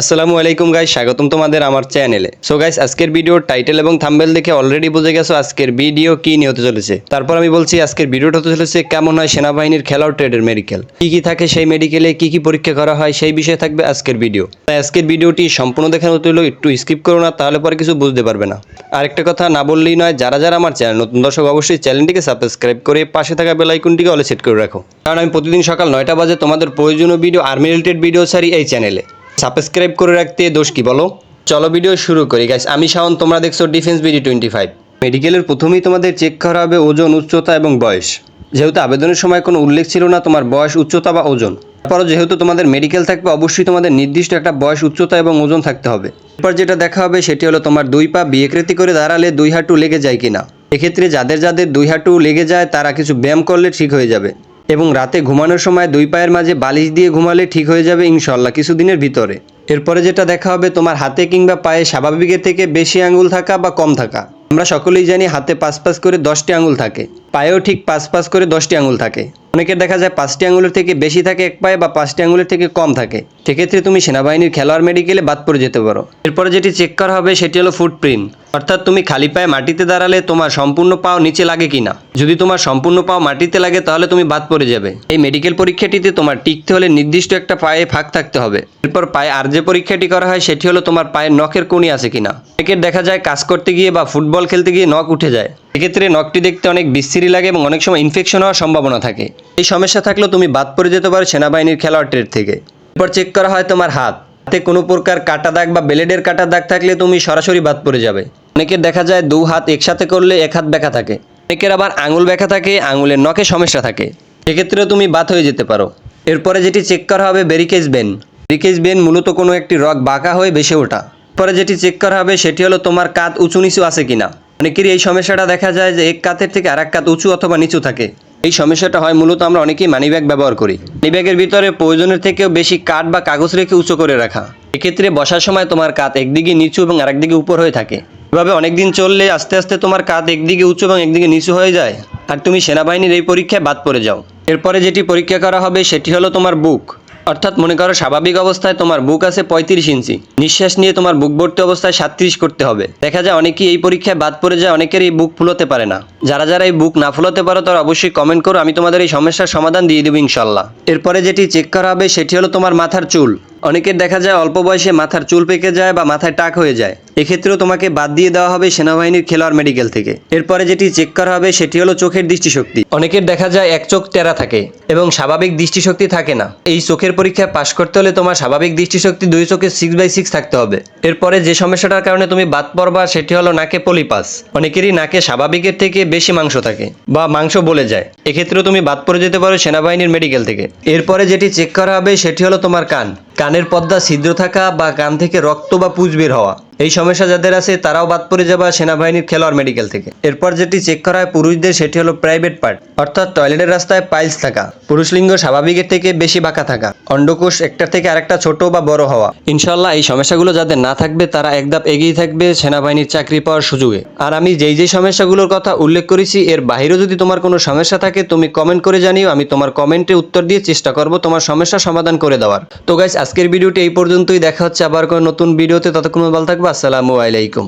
আসসালামু আলাইকুম গাইস স্বাগতম তোমাদের আমার চ্যানেলে সো গাইস আজকের ভিডিওর টাইটেল এবং থাম্বেল দেখে অলরেডি বুঝে গেছো আজকের ভিডিও কি নিয়ে হতে চলেছে। তারপর আমি বলছি আজকের ভিডিওটা হতে চলেছে কেমন হয় সেনাবাহিনীর খেলাও ট্রেডের মেডিকেল কি কি থাকে সেই মেডিকেলে কি কি পরীক্ষা করা হয় সেই বিষয়ে থাকবে আজকের ভিডিও তাই আজকের ভিডিওটি সম্পূর্ণ দেখানো হলো একটু স্কিপ করো না, তাহলে পরে কিছু বুঝতে পারবে না। আরেকটা কথা না বললেই নয়, যারা যারা আমার চ্যানেল নতুন দর্শক, অবশ্যই চ্যানেলটিকে সাবস্ক্রাইব করে পাশে থাকা বেল আইকনটিকে অলে সেট করে রাখো। কারণ আমি প্রতিদিন সকাল নয়টা বাজে তোমাদের প্রয়োজনীয় ভিডিও আর্মি রিলেটেড ভিডিও সারি এই চ্যানেলে সাবস্ক্রাইব করে রাখতে দোষ কি বলো? চলো ভিডিও শুরু করি। গাইস আমি শাওন, তোমরা দেখছ ডিফেন্স বিডি টোয়েন্টি ফাইভ মেডিকেলের প্রথমেই তোমাদের চেক করা হবে ওজন, উচ্চতা এবং বয়স। যেহেতু আবেদনের সময় কোনো উল্লেখ ছিল না তোমার বয়স, উচ্চতা বা ওজন। তারপরও যেহেতু তোমাদের মেডিকেল থাকবে, অবশ্যই তোমাদের নির্দিষ্ট একটা বয়স, উচ্চতা এবং ওজন থাকতে হবে। এরপর যেটা দেখা হবে, সেটি হলো তোমার দুই পা বিয়েকৃতি করে দাঁড়ালে দুই হাঁটু লেগে যায় কিনা। এক্ষেত্রে যাদের যাদের দুই হাঁটু লেগে যায়, তারা কিছু ব্যায়াম করলে ঠিক হয়ে যাবে। এবং রাতে ঘুমানোর সময় দুই পায়ের মাঝে বালিশ দিয়ে ঘুমালে ঠিক হয়ে যাবে ইনশাল্লাহ কিছুদিনের ভিতরে। এরপরে যেটা দেখা হবে, তোমার হাতে কিংবা পায়ে স্বাভাবিকের থেকে বেশি আঙুল থাকা বা কম থাকা। আমরা সকলেই জানি হাতে পাঁচ পাঁচ করে দশটি আঙুল থাকে। পায়েও ঠিক পাঁচ পাঁচ করে দশটি আঙুল থাকে। অনেকের দেখা যায় পাঁচটি আঙুলের থেকে বেশি থাকে এক পায়ে বা পাঁচটি আঙুলের থেকে কম থাকে। সেক্ষেত্রে তুমি সেনাবাহিনীর খেলোয়াড় মেডিকেলে বাদ পড়ে যেতে পারো। এরপরে যেটি চেক করা হবে সেটি হলো ফুটপ্রিন্ট অর্থাৎ তুমি খালি পায়ে মাটিতে দাঁড়ালে তোমার সম্পূর্ণ পাও নিচে লাগে কিনা। যদি তোমার সম্পূর্ণ পাও মাটিতে লাগে তাহলে তুমি বাদ পড়ে যাবে। এই মেডিকেল পরীক্ষাটিতে তোমার টিকতে হলে নির্দিষ্ট একটা পায়ে ফাঁক থাকতে হবে। এরপর পায়ে আর যে পরীক্ষাটি করা হয় সেটি হলো তোমার পায়ের নখের কোণি আছে কিনা। অনেকের দেখা যায় কাজ করতে গিয়ে বা ফুটবল খেলতে গিয়ে নখ উঠে যায়। এক্ষেত্রে নখটি দেখতে অনেক বিশ্রী লাগে এবং অনেক সময় ইনফেকশন হওয়ার সম্ভাবনা থাকে। এই সমস্যা থাকলেও তুমি বাদ পড়ে যেতে পারো সেনাবাহিনীর খেলোয়াড় ট্রেড থেকে। এরপর চেক করা হয় তোমার হাত। হাতে কোনো প্রকার কাটা দাগ বা ব্লেডের কাটা দাগ থাকলে তুমি সরাসরি বাদ পড়ে যাবে। অনেকের দেখা যায় দু হাত একসাথে করলে এক হাত ব্যাখা থাকে। অনেকের আবার আঙুল ব্যাখা থাকে, আঙুলের নখে সমস্যা থাকে। সেক্ষেত্রেও তুমি বাদ হয়ে যেতে পারো। এরপরে যেটি চেক করা হবে ব্যারিকেজ বেন ব্যারিকেজ বেন মূলত কোনো একটি রক বাঁকা হয়ে বেসে ওঠা। পরে যেটি চেক করা হবে সেটি হলো তোমার কাত উঁচু নিচু আছে কিনা। অনেকেরই এই সমস্যাটা দেখা যায় যে এক কাতের থেকে আর এক কাত উঁচু অথবা নিচু থাকে। এই সমস্যাটা হয় মূলত আমরা অনেকেই মানি ব্যাগ ব্যবহার করি। মানি ব্যাগের ভিতরে প্রয়োজনের থেকেও বেশি কাঠ বা কাগজ রেখে উঁচু করে রাখা। এক্ষেত্রে বসার সময় তোমার কাত একদিকে নিচু এবং আরেকদিকে উপর হয়ে থাকে। এভাবে অনেকদিন চললে আস্তে আস্তে তোমার কাত একদিকে উঁচু এবং একদিকে নিচু হয়ে যায়। আর তুমি সেনাবাহিনীর এই পরীক্ষায় বাদ পড়ে যাও। এরপরে যেটি পরীক্ষা করা হবে সেটি হলো তোমার বুক। অর্থাৎ মনে করো স্বাভাবিক অবস্থায় তোমার বুক আছে পঁয়ত্রিশ ইঞ্চি। নিঃশ্বাস নিয়ে তোমার বুক ভর্তি অবস্থায় সাতত্রিশ করতে হবে। দেখা যায় অনেকেই এই পরীক্ষায় বাদ পড়ে যায়, অনেকের এই বুক ফুলোতে পারে না। যারা যারা এই বুক না ফুলোতে পারো, তারা অবশ্যই কমেন্ট করো, আমি তোমাদের এই সমস্যার সমাধান দিয়ে দেবো ইনশাল্লাহ এরপরে যেটি চেক করা হবে, সেটি হলো তোমার মাথার চুল। অনেকের দেখা যায় অল্প বয়সে মাথার চুল পেকে যায় বা মাথায় টাক হয়ে যায়। এক্ষেত্রেও তোমাকে বাদ দিয়ে দেওয়া হবে সেনাবাহিনীর খেলোয়াড় মেডিকেল থেকে। এরপরে যেটি চেক করা হবে সেটি হলো চোখের দৃষ্টিশক্তি। অনেকের দেখা যায় এক চোখ টেরা থাকে এবং স্বাভাবিক দৃষ্টিশক্তি থাকে না। এই চোখের পরীক্ষায় পাশ করতে হলে তোমার স্বাভাবিক দৃষ্টিশক্তি দুই চোখে সিক্স বাই সিক্স থাকতে হবে। এরপরে যে সমস্যাটার কারণে তুমি বাদ পড়বা সেটি হলো নাকে পলিপাস অনেকেরই নাকে স্বাভাবিকের থেকে বেশি মাংস থাকে বা মাংস বলে যায়। এক্ষেত্রেও তুমি বাদ পড়ে যেতে পারো সেনাবাহিনীর মেডিকেল থেকে। এরপরে যেটি চেক করা হবে সেটি হলো তোমার কান। কানের পর্দা ছিদ্র থাকা বা কান থেকে রক্ত বা পুঁজ বের হওয়া। এই সমস্যা যাদের আছে, তারাও বাদ পড়ে যাবা সেনাবাহিনীর খেলোয়াড় মেডিকেল থেকে। এরপর যেটি চেক করা হয় পুরুষদের, সেটি হলো প্রাইভেট পার্ট অর্থাৎ টয়লেটের রাস্তায় পাইলস থাকা। পুরুষ লিঙ্গ স্বাভাবিকের থেকে বেশি বাঁকা থাকা। অন্ডকোষ একটার থেকে আরেকটা ছোট বা বড় হওয়া। ইনশাল্লাহ এই সমস্যাগুলো যাদের না থাকবে, তারা একদাপ এগিয়ে থাকবে সেনাবাহিনীর চাকরি পাওয়ার সুযোগে। আর আমি যেই যেই সমস্যাগুলোর কথা উল্লেখ করেছি, এর বাইরেও যদি তোমার কোনো সমস্যা থাকে, তুমি কমেন্ট করে জানিও, আমি তোমার কমেন্টে উত্তর দিয়ে চেষ্টা করব তোমার সমস্যা সমাধান করে দেওয়ার। তো গাইস আজকের ভিডিওটি এই পর্যন্তই। দেখা হচ্ছে আবার কোনো নতুন ভিডিওতে, ততক্ষণ ভালো থাকবে আসসালামু আলাইকুম।